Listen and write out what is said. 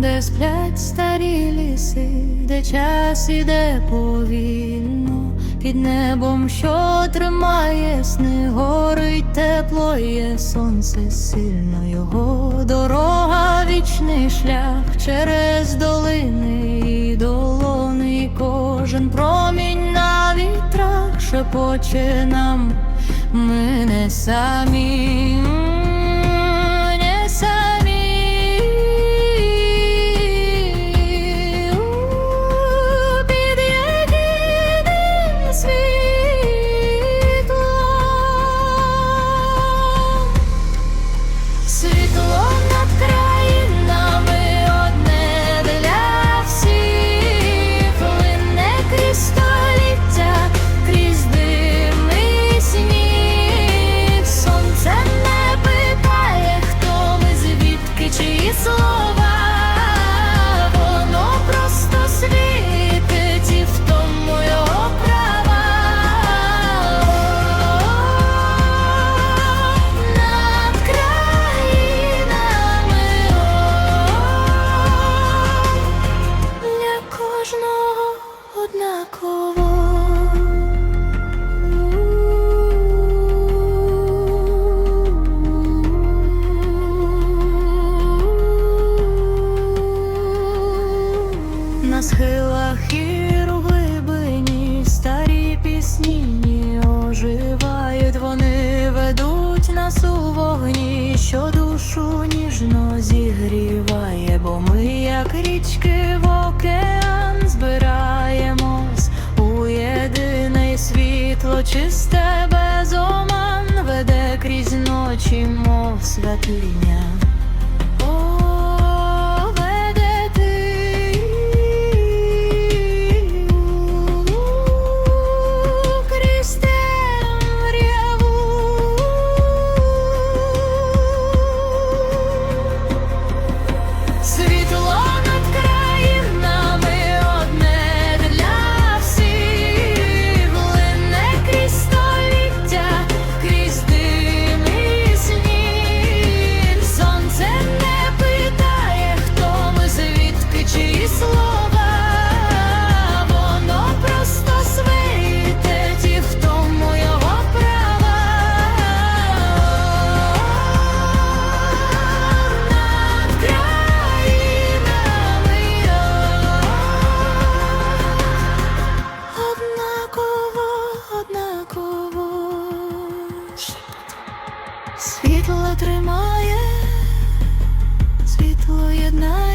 Де сплять старі ліси, де час іде повільно, під небом, що тримає сни, горить тепло, є сонце сильно, його дорога, вічний шлях через долини і долони, кожен промінь на вітрах шепоче нам, ми не самі. Однаково. На схилах у глибині старі пісні оживають, вони ведуть нас у вогні, що душу ніжно зігріває, бо ми, як річки світло, чисте без оман веде крізь ночі, мов святиня. тримає, світло єднання.